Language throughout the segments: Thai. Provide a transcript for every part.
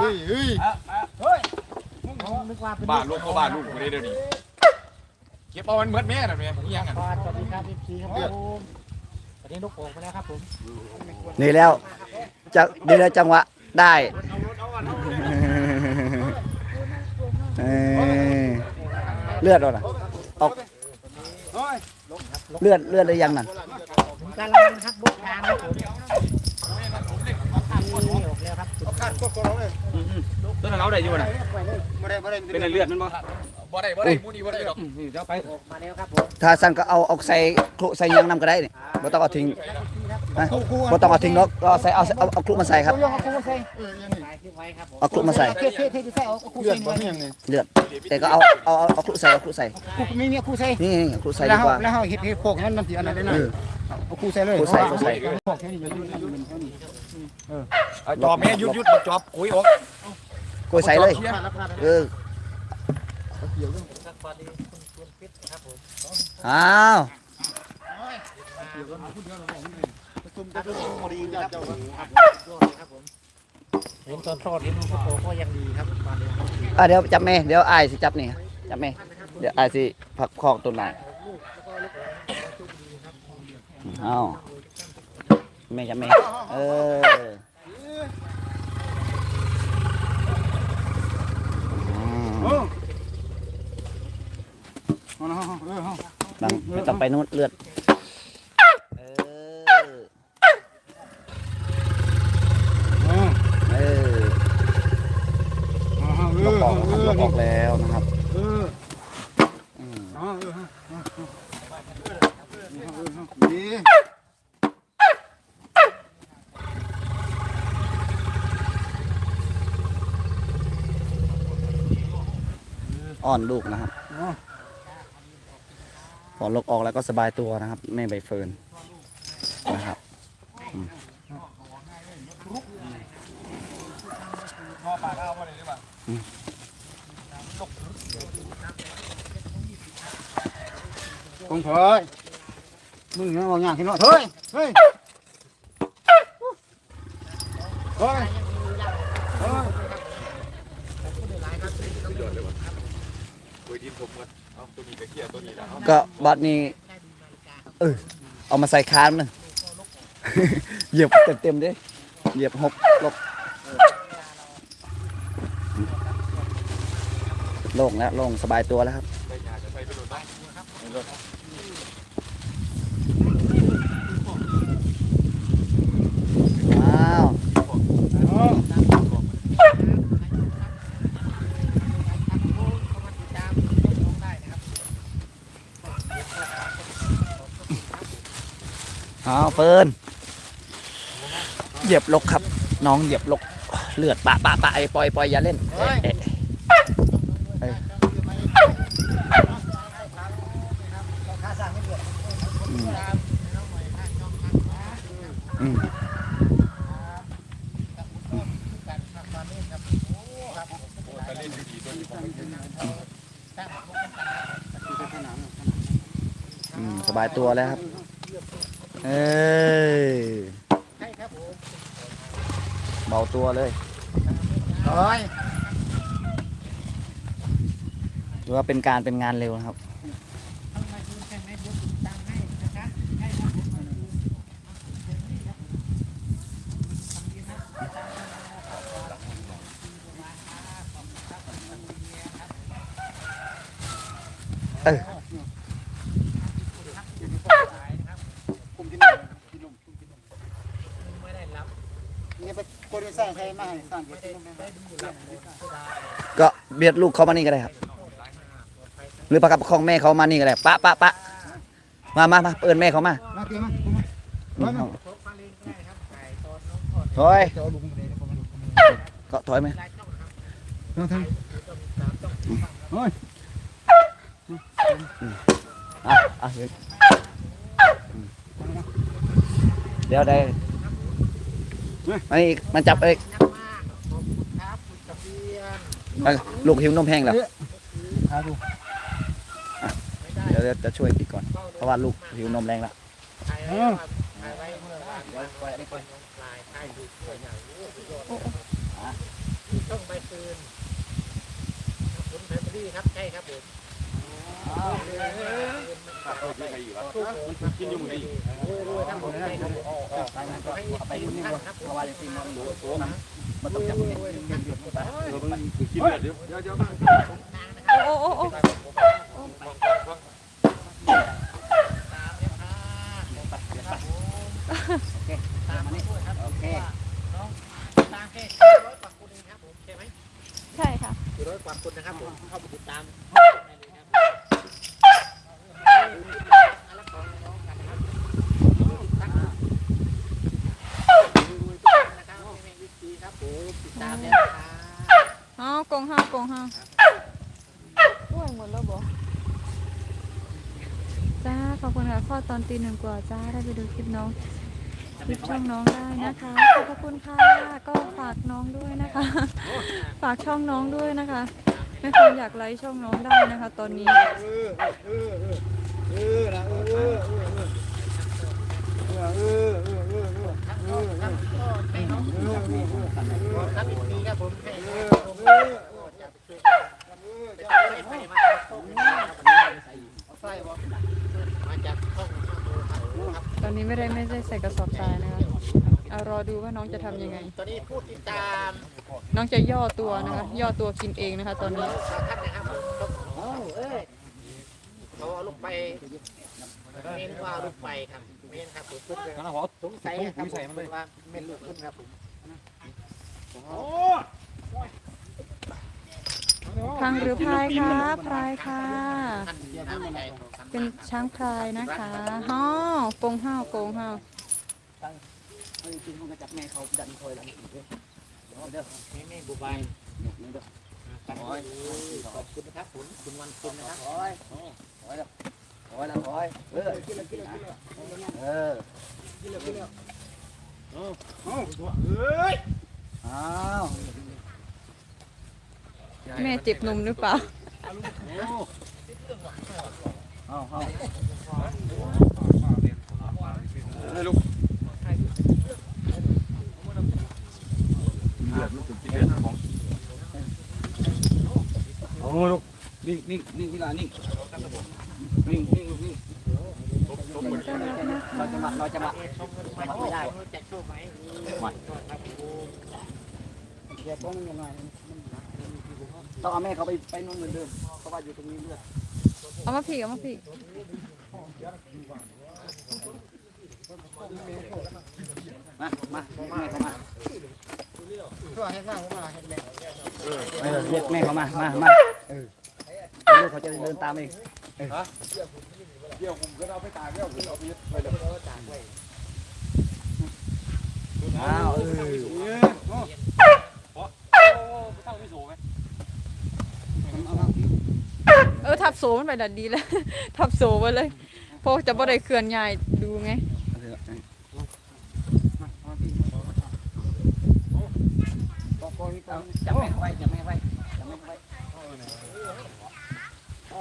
เฮ้ยเฮ้ยนึกว่าเป็นบ้านลูกก็บ้านลูกไม่ได้เดี๋ยวนี้เก็บเอามันเหมือนแม่น่ะแม่นี่ยังอะสวัสดีครับพี่พีครับผมตอนนี้นกโป่งไปแล้วครับผมนี่แล้วจะนี่แล้วจังหวะได้เอ้ยเลือดแล้วนะออกเลือดเลือดได้ยังนั่นถึงการลังนะครับบุกทางครับผมนี่ออกแล้วครับ ต้น เราได้อยู่น่ะบ่ได้บ่ได้เป็นเลือดมันบ่บ่ได้บ่ได้มูนี่บ่ได้หรอกเดี๋ยวไปออกมาแล้วครับผมถ้าสั่นก็เอาเอาใส่คลุใส่ยังน้ำก็ได้นี่บ่ต้องเอาทิ้งนะบ่ต้องเอาทิ้งเนาะก็เอาใส่เอาเอาเอาคลุมาใส่ครับเอาครูใส่ถ่ายคลิปไว้ครับผมเอาคลุมาใส่เท่เท่เท่ใส่เอาครูเลือใส่ดบ่มีหยังนี่เลือดแต่ก็เอาเอาเอาเอาคลุใส่เอาคลุใส่ครูไม่มีครูใส่นี่นี่คลุใส่แล้ดีวกว่าแล้วเฮาเฮ็ดให้โคกมันมันสิอันนั้นได้เอน่ะอเอาครูใส่เลยครูใส่ครูใส่โคกแค่นี้อยู่อยู่อยู่แค่นี้จอบแม่ยุดยุดมาจอบคุยออก กล้วยใส่เลย เอออ้าวเห็นตอนทอดเห็นนกโป่งก็ยังดีครับตอนนี้อะเดี๋ยวจับแม่เดี๋ยวอายสิจับนี่จับแม่เดี๋ยวอายสิผักคอกตัวไหนอ้าวแม่จับแม่เอออืม เออเอาเนาะเออเฮา บังไม่ต้องไปนู่นเลือดเออเออเออเอาเฮาเออกอออกนะครับล็อกออกแล้วนะครับเอออืมเอาเออเฮาดี อ่อนลูกนะครับพอลกออกแล้วก็สบายตัวนะครับแม่ใบเฟิร์นนะครับคงเผยมึงยังบ่ยากขึ้นเนาะเฮ้ยเฮ้ยเฮ้ยเฮ้ย คุยดินผมกันเอาตัวนี้ไปเคลียร์ตัวนี้แล้ว ก็ บัดนี้เออเอามาใส่คานมันเหยียบเต็มๆดิเหยียบหกลกโล่งแล้วโล่งสบายตัวแล้วครับว้าว เฟิร์นเหยียบลกครับ น้องเหยียบลกเลือดปะปะปะไอปล่อยปล่อยอย่าเล่นเออเออืมอืมอืมสบายตัวแล้วครับ เอ้ยเบาตัวเลยเฮ้ยถือว่าเป็นการเป็นงานเร็วนะครับ เออ นี่ไปคนสร้างใคร มาให้สร้างเกิดขึ้นมาก็เบียดลูกเขามานี่ก็ได้ครับ หรือประกับประคองแม่เขามานี่ก็ได้ปะปะปะมามามาเปิดแม่เขามามาเกี่ยวมาถอยก็ถอยไหมเอาทางเฮ้ยอะอะเดี๋ยวอืมเดี๋ยวได้มานี่มันจับเอ้ย เอาลูกหิวนมแห้งแล้วหาดูเดี๋ยวเดี๋ยวจะช่วยปิดก่อน เพราะว่าลูกหิวนมแรงแล้วเออเดีครับใช่ครับผมกินอยู่มึงได้รวยๆทั้งหมดใช่ครับผมไปนู่นนี่ท่านวะครับผเพราะ มันต้องจับเงินเดือนเดือนไปกินเดี๋ยวเดี๋ยวเดี๋ยวโอ้โอ้โอ้ตามนี่ครับโอเคน้องตามแค่ร้อยกว่าคนเองครับผมใช่ไหมใช่ค่ะร้อยกว่าคนนะครับผมเข้าไปติดตาม ตีหนึ่งกว่าจ้าได้ไปดูคลิปน้องคลิปช่องน้องได้นะคะขอบคุณค่ะก็ฝากน้องด้วยนะคะ ฝากช่องน้องด้วยนะคะไม่คนอยากไลค์ช่องน้องได้นะคะ ตอนนี้มาจากห้อง ตอนนี้ไม่ได้ไม่ได้ใส่กระสอบทรายนะคะเอารอดูว่าน้องจะทำยังไง ตอนนี้ผู้ติดตามน้องจะย่อตัวนะคะ ย่อตัวกินเองนะคะ ตอนนี้ท่านนะครับผมเอ้ยเขาเอาลูกไปเมนว่าลูกไปครับเมนครับผมงั้นเราขอสงสัยครับผมว่าเมนลูกขึ้นครับผมพังหรือพายคะพรายค่ะ ท่านทำอะไร เป็นช้างพลายนะคะห้าวโกงห้าวโกงห้าวจริงๆเขามาจับแม่เขาดันคอยหลังอีเดี๋ยวเด้อนี่นี่บุบานหนุกนี่เด้อขอบคุณนะครับคุณคุณวันคุณนะครับขอยขอยละขอยละอเออกินลละกิกินลล้วแม่เจ็บนมหรือเปล่า โอ้ลูกนิ่งนิ่งนิ่งที่ลานิ่งนิ่งนิ่งนิ่งเราจะมาเราจะมาชมกันไม่ได้จะโชว์ไหมเดี๋ยวต้องยังไงต้องเอาแม่เขาไปไปนู่นเหมือนเดิมเพราะว่าอยู่ตรงนี้เลือด เอามาผีเอามาผีมา มาแม่เขามาช่วยให้ข้ามาเออเรียกแม่เขามา มา มาเออลูกเขาจะเดินตามเองเดี๋ยวผมก็เอาไปตากเดี๋ยวผมเอาไปไปเลยอ้าวเออตั้งไม่สูงไหมเอามา อทับโซมันไปดัดดีแล้ว ทับโซไปเลยเพราะจะบ่ได้เคลื่อนย้ายดูไงจับแม่เขาไว้จับแม่เขาไว้จับแม่เขาไว้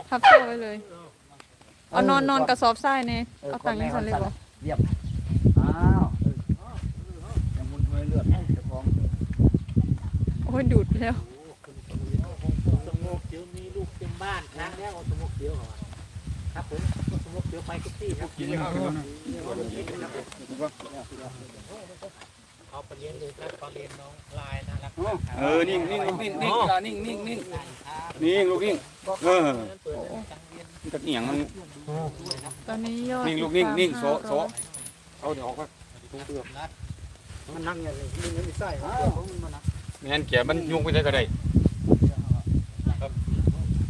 ทับโซไว้เลยเอานอนนอนกระสอบทรายเนี่ยเอาตังค์ยังสันเลยบ่เรียบอ้าวยังมุนเลือดเจ้าของโอ้ยดูดแล้ว สมุกเดี๋ยวมีลูกเต็ม บ้านครั้งแล้วสมุกเดี๋ยวครับผมสมุกเดี๋ยวไปทุกที่ครับกินข้าวเอาไปเลี้ยงเลยครับตอนเรียนน้องลายน่ารักเออนิ่งนิ่งลูกนิ่งนิ่งที่ลานิ่งนิ่งนิ่งครับนิ่งลูกนิ่งเออเปิดจังเรียนมันจะเหนียงมันตอนนี้ยอดนิ่งลูกตินิ่ดงตามนิ่งโซห้าโซร้อยเอาเดี๋ยวออกมามันนั่งอย่างนี้นิ่งไม่ใส่ไม่งั้นแกมันยุ่งไปได้ก็ได้ครับ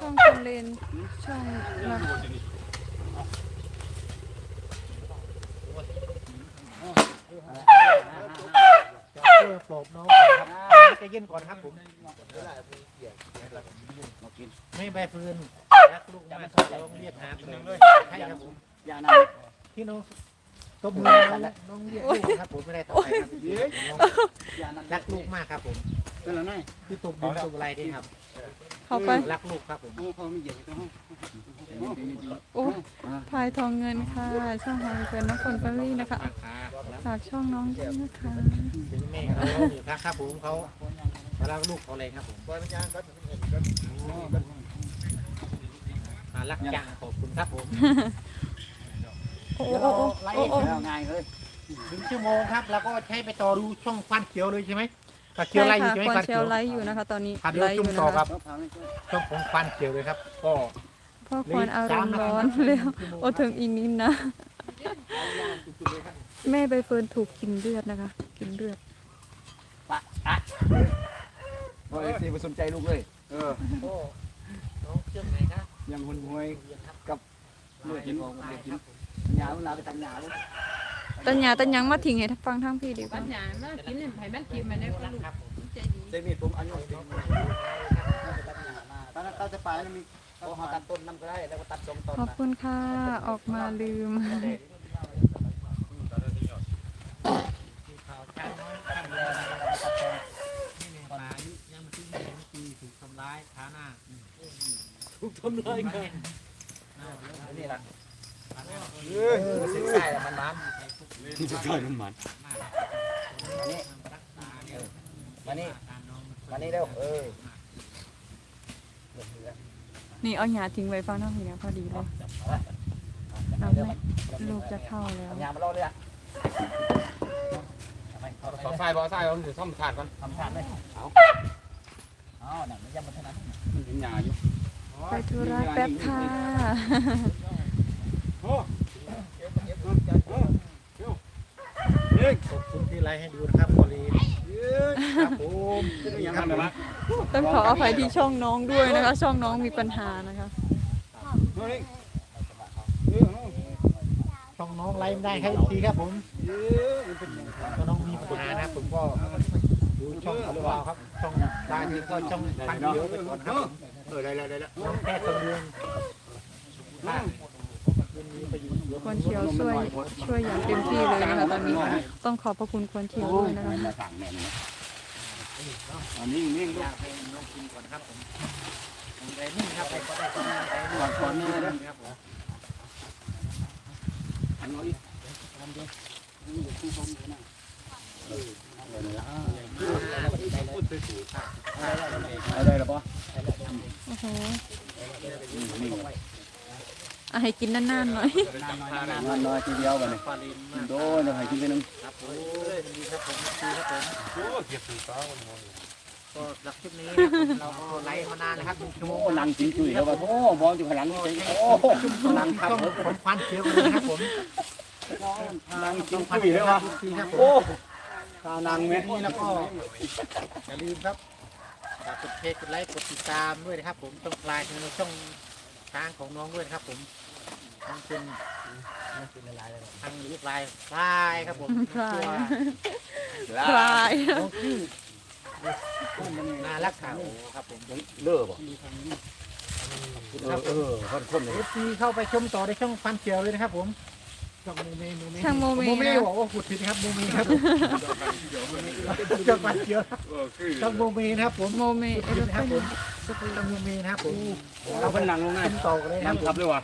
ช่องคนเลนช่องมาปลอบน้องก่อนครับใจเย็นก่อนครับผมไม่ใบฟืนรักลูกมากร้องเรียกหาตัวเลยใช่ครับผมอย่านะที่น้อง ตบมือน้องน้องเรียกลูกครับผมไม่ได้ทำอไรครับรักลูกมากครับผมเป็นแล้วไงที่ตบดินตบอะไรนี่ครับเข้าไปรักลูกครับผมเขาไม่เหยียบต้องโอ้พายทองเงินค่ะ ช่องหอยเป็นน้องคนฟารี่นะคะฝากช่องน้องด้วยนะคะถึงแม่เขาอยู่ครับผมเขารักลูกเขาเลยครับผมรักจังขอบคุณครับผม โอ้โอ้โอ้ไล่โอ้โอ้แล้วง่ายเลยหนึ่งชั่วโมงครับ แล้วก็ใช้ไปต่อดูช่องฟันเขียวเลยใช่ไหมก็เขียวใช่ไล่อยู่ค่ะใช่ไหมควรฟันเชเขียลวไลฟ์อยู่นะคะ ตอนนี้ครับไลเดี๋ยวฟ์อจุ่มยู่ต่อนะครัคะบช่องของฟันเขียวเลยครับ ก็พ่อควรอารมณ์ร้อนเร็วโอ้ถึงอีกนิดนะ แม่ใบเฟิร์นถูกกินเลือดนะคะ กินเลือด โอ้ยสิไปสนใจลูกเลยเออโอ้น้องเชื่อมไหนครับยังหุ่นหวยลูกกินกิน หยาลูกลาไปตังหยาลูกตัญญาตัญญังมาทิ้งให้ฟังทั้งพี่ดีกปัว่าญญามากินเนี่ยไผมันกินมาได้ก็ลูกครับผมใจดีเจมี่ผมอายุสิบตอนนั้นเขาจะไปแล้วมีเขาหาตัดต้นน้ำก็ได้แล้วก็ตัดสองต้นขอบคุณค่ะ ออกมาลืมข่าวช้างน้อยข้างเรือนะครับนี่เนี่ยป่าอายุยังไม่ถึงหนึ่งปีถูกทำร้ายขาหน้าถูกทำร้ายกันนี่แหละ เอ้ยสิ่งใต้มันมันที่จะช่วยน้ำมันนี่มานี่มานี่เร็วเออนี่เอาหยาทิ้งไว้ฟังทั้งพี่นะพอดีเลยเราไม่ลูกจะเข้าแล้วหยามาล่อเลยอะสองไส้บ่ไส้ผมถือซ่อมถาดก่อนทำทานเลยเอาเอาหนังไมันยังมันถนัดมันเห็นหยาอยู่ไปธุระแป๊บค่ะ ขอบคุณที่ ไลฟ์ให้ดูนะครับบริครับผมยังทำอะไรวะต้องขออภัยที่ช่องน้องด้วยนะคะ ช่องน้องมีปัญหานะคะเฮ้ยช่องน้องไลฟ์ไม่ได้ครับอีกทีครับผมเอ้ยมันเป็นยังไงก็น้องมีปัญหานะครับผมก็ดูช่องของเราครับ ช่องตาที่ก็ช่องพันเดียวไปก่อนครับผมเออได้แล้วได้แล้วน้องแค่สำเรือง ควรเชียวช่วยช่วยอย่างเต็มที่เลยนะคะตอนนี้ต้องขอบพระคุณควรเชียวด้วยนะคะมาสั่งแม่นอันนี้นิ่งอยากให้น้องกินก่อนครับผมไปนี่งครับไปก็ได้ก็ได้ไปก่อนก่อนนี่เลยครับผมอันนี้อะไรหรอปะโอ้โห อะให้กินนานๆหน่อยนอนน้อยทีเดียวกันเลยฟาลินมากโดนจะให้กินไปนึงครับผมดีครับผมดีครับผมก็หลักชุดนี้ครับผมเราก็ไลฟ์มานานนะครับหนึ่งชั่วโมโอ้งนังกินจุยแล้วว่าโอ้มองอยู่ข้างหลังจริงโอ้นังครับผมควันเขียวเลยนะครับผมนังกินควันจุยเขีแล้ยวววครับครับผมโอ้ตานางเม็ดนี่แล้วก็อย่าลืมครับฝากกดเพจกดไลค์กดติดตามด้วยนะครับผมช่องไลน์ในช่องทางของน้องด้วยนะครับผม ทางเป็นทางลูกไลน์ไลน์ครับผมพลายตัวพลายน้องชื่อน่ารักขาวครับผมเลิกบ่ครับเออคนคนเลยเอฟซีเข้าไปชมต่อในช่องฟันเขียวเลยนะครับผม ช่องโมเมโมเมช่างโมเมโมเมนะบอกว่าขุดผิดนะครับโมเมครับผมช่องฟันเขียวช่องโมเมนะครับผมโมเมเอผิเลดนะครับเฟผนมช่องโมเมนะครับผมเอาเป็นนังลงง่ายชมต่อกันเลยนะนัครังบผมทับเลยว่ะ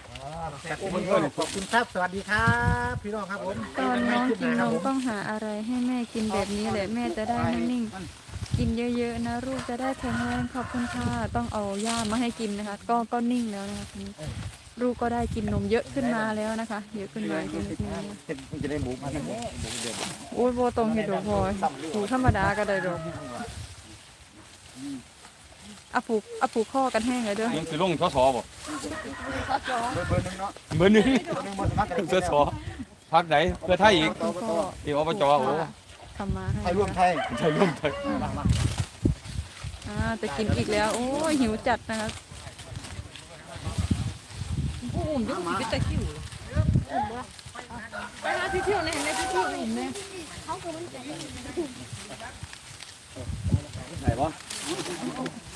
จากนี้ก็ขอบคุณครับสวัสดีครับพี่น้องครับผมตอนน้องกินนครับมผมต้องหาอะไรให้แม่กินแบบนี้แหละแม่จะได้นิ่งๆ กินเยอะๆนะลูกจะได้แข็งแรงขอบคุณค่ะต้องเอาย่ามาให้กินนะคะ ก็ก็นิ่งแล้วนะคะทีนี้ลูกก็ได้กินนมเยอะขึ้นมาแล้วนะคะ เยอะขึ้นมาจริงๆมันจะได้หมูพันธุ์หมูโอ้ยโบตรงเห็ดดอกพลอยผูธรรมดาก็ได้ดอกอะผูกอะผูกข้อกันแห้งเลยเด้อยังสิลงทศบ่เบอร์หนึ่งเนาะเบอร์หนึ่งเบอร์หนึ่งมันสมัครกันทศพักไหนเพื่อไทยอีกผูกข้อที่อบจโอ้ ทำมาให้ไทยร่วมไทยไทยร่วมไทยอ่าจะกินอีกแล้ว โอ้ยหิวจัดนะคะผู้อุ่มยุ่งสิไปตะคิวไปหาที่เที่ยวในในที่เที่ยวอุ่มเนี่ยไหนบ่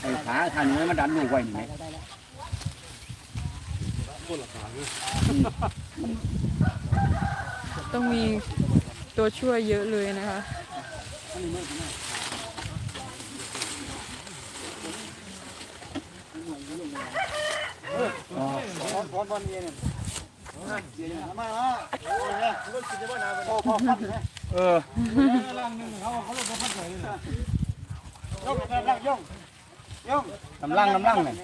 ไอ้ขาทางนี้มันดันลูกไว้นี่ไหมต้องมี ตัวช่วยเยอะเลยนะคะ เออน้ำลังน้ำลังเนี่ย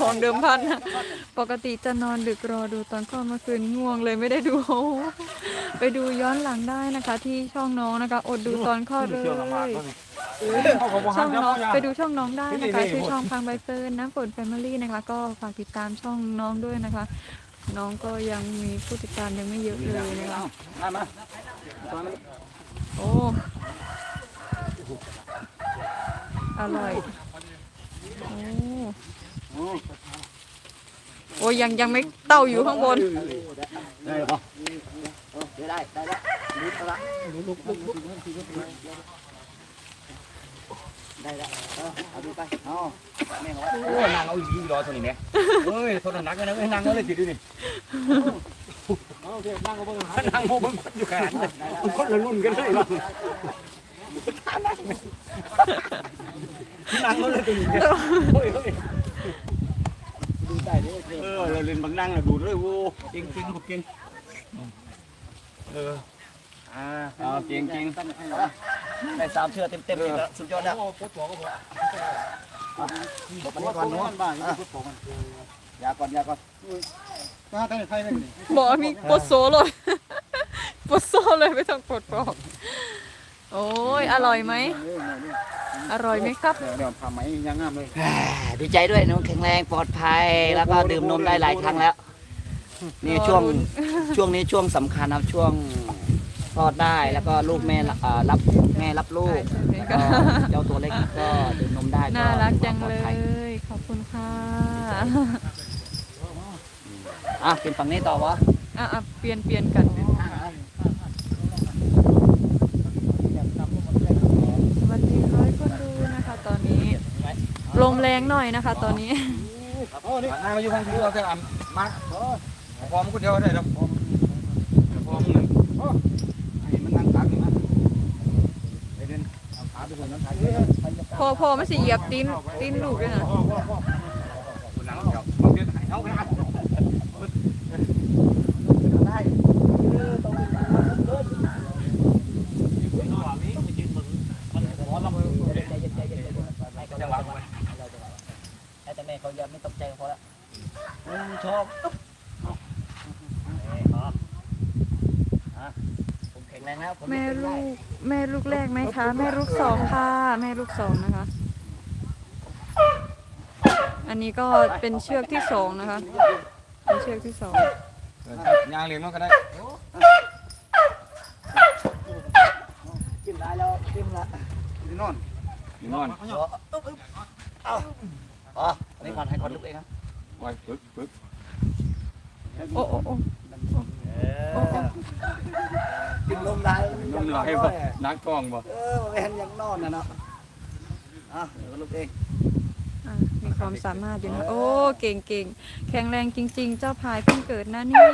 ของเดิมพันนะปกติจะนอนดึกรอดูตอนคลอดเมื่อคืนง่วงเลยไม่ได้ดู ไปดูย้อนหลังได้นะคะ ที่ช่องน้องนะคะ อดดูตอนคลอเลยช่องน้องไปดูช่องน้องได้นะคะชื่อช่องพังใบเฟิร์นน้ำฝนแฟมิลี่นะคะ ก็ฝากติดตามช่องน้องด้วยนะคะ น้องก็ยังมีผู้ติดตามยังไม่เยอะเลยนะคะมามาโอ้อร่อย โอ้โอ้ยังยังไม่เต้าอยู่ข้างบน ได้ป่ะได้ได้แล้วลุกละลุกลุกลุกได้แล้เอาดูไปเอ๋อแม่บอาโอ้นางเอาอีกทีรอตัวนี้ไหมเฮ้ยทนนักเลยนะเอ้ยนางเอาเลยติดดูนี่เอเถอะนั่งก็เบิ่งหานางโมบังอยู่ขนาดนั้นคนละรุ่นกันเลยเนาะ นางเอาเลยตัวนี้เฮ้ยดูได้เด้เออเราเล่นบางนั่งเราดูด้วยว้เก่งเก่งเก่งเอออ่าเอาเก่งเก่งได้สามเชือเต็มเต็มอีกแล้วสุดยอดแล้วโอ้ปวดหัวก็บ่ปก่อนเนาะยาก่อนยาก่อนมาตั้งแต่ไทยนั่นนี่บอมีปวดโซเลยปวดโซเลยไม่ต้องปวดปอกโอ้ยอร่อยไหม ออเนี่ยอร่อยไหมครับ เดี๋ยวเดี๋ยวทำไหมยังงามเลยดีใจด้วยน้องแข็งแรงปลอดภัย แล้วก็ดื่มนมได้หลายครั้งแล้ว นี่ช่วง ช่วงนี้ช่วงสำคัญครับช่วงคลอดได้แล้วก็ลูกแม่รับเอ่อรับแม่รับลูกแล้วก็เจ้าตัวเล็กก็ดื่มนมได้น่ารักจังปอเลดภัย ขอบคุณค่ะอะเป็นฝั่งนี้ต่อวะอะอะเปลี่ยนเปลี่ยนกันสวัสดีร้อยคนดูนะคะ ตอนนี้ ลมแรงหน่อยนะคะ ตอนนี้โอ้นี่นางมาอยู่ข้างที่เราจะอ่ำมาพร้อมคนเดียวได้แล้วพร้อมพร้อมหนึ่งให้มันนั่งตักนี่มาไปเดินเอาขาไปคนนั้นขาพอพอไม่สิเหยียบตีนตีนลูกด้วยนะคนนั่งเดี๋ยวเอาเดี๋ยวเอาขนาดได้จังหวะ มันแต่แม่เขายังไม่ตกใจพอละอืมชอบเอ้ยพออะผมแข็งแรงแล้วผมแม่เป็นลูได้กแม่ลูกแรกไหมคะ แม่ลูกสองค่ะ แม่ลูกสองนะคะ อันนี้ก็เป็นเชือกที่สองนะคะ เป็นเชือกที่สองยางเลี้ยงมันก็ได้กินได้แล้วกินละที่นอนที่นอนอ๋ออึ๊บอึ๊บเอาอ๋ออั นนี้ก่อนให้ก่อนลุกเองครับไว้ปึ๊บปึ๊บโอ้โอ้โอ้เออกินลมได้น้ำลายบ่นักกล้องบ่เออแม่นยังนอนนะเนาะอะเดี๋ยวลุกเองอะมีความสามารถอยู่นะโอ้เก่งเก่งแข็งแรงจริง ๆ เจ้าพายเพิ่งเกิดนะนี่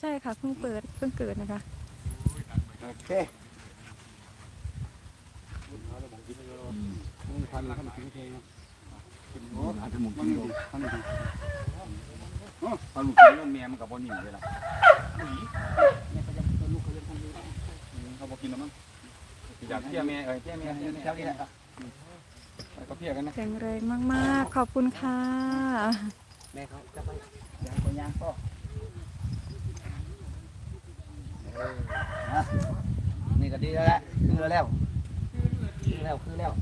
ใช่ค่ะเพิ่งเปิดเพิ่งเกิดนะคะ โอเคพันพันกินเพลง หาจมูกกินลงพันกินพันกินลงเมียมันกับบอลหนีเลยล่ะเขาบอกกินแล้วมั้งอยากเที่ยวเมียเออเที่ยวเมียเที่ยวเมียแถวนี้แหละไปก็เที่ยวกันนะแข็งแรงมากๆ ขอบคุณค่ะ แม่เขาจะไปยางคนยางก็เออนะนี่ก็ดีแล้วแหละคือแล้ว คือแล้ว คือแล้ว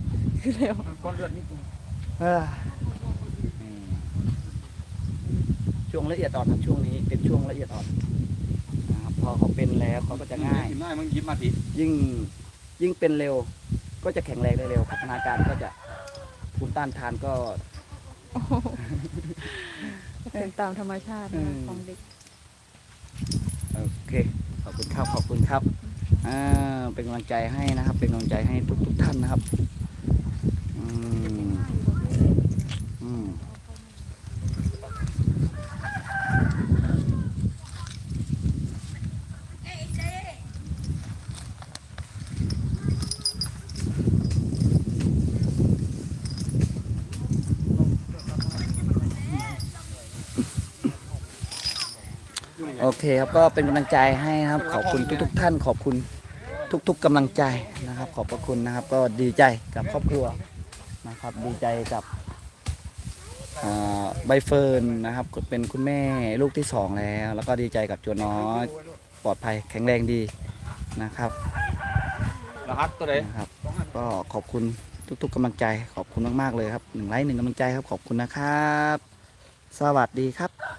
คือเร็วก้อนเลือดนี่เออ ช่วงละเอียดอ่อนครับช่วงนี้เป็นช่วงละเอียดอ่อนนะครับพอเขาเป็นแล้วเขาก็จะง่ายกินได้มันยิ้มมาทียิ่งยิ่งเป็นเร็ว ก็จะแข็งแรงได้เร็ว พัฒนาการก็จะภูมิต้านทานก็เป็นตามธรรมชาตินะคะของเด็ก โอเคขอบคุณครับขอบคุณครับอ่าเป็นกำลังใจให้นะครับ เป็นกำลังใจให้ทุกทุกๆท่านนะครับอืมอืม โอเคครับก็เป็นกำลังใจให้นะครับ ขอบคุณทุก ๆ ท่าน ขอบคุณทุก ๆกำลังใจนะครับ ขอบพระคุณนะครับ ก็ดีใจกับครอบครัวนะครับ ดีใจกับอ่าใบเฟิร์นนะครับเป็นคุณแม่ลูกที่สองแล้ว แล้วก็ดีใจกับจัวน้อยปลอดภัยแข็งแรงดีนะครับรหัสตัวไหนนะครับก็ขอบคุณทุกๆกำลังใจ ขอบคุณมากๆเลยครับหนึ่งไลค์หนึ่งกำลังใจครับ ขอบคุณนะครับ สวัสดีครับ